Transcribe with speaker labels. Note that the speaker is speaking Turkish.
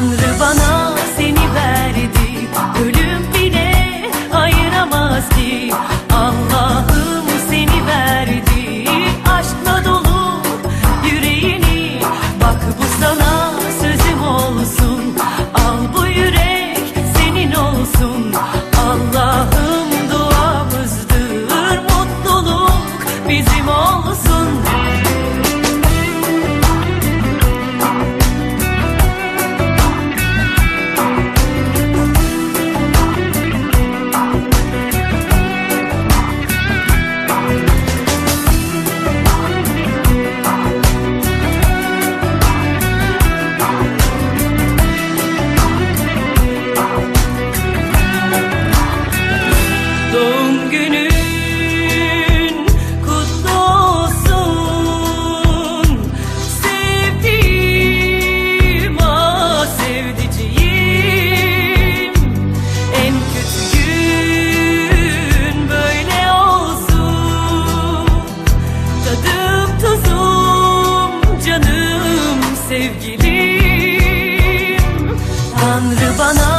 Speaker 1: Tanrı bana Doğum günün kutlu olsun. Sevdiğim ah sevdiceğim. En kötü gün böyle olsun. Tadım tuzum canım sevgilim. Tanrı bana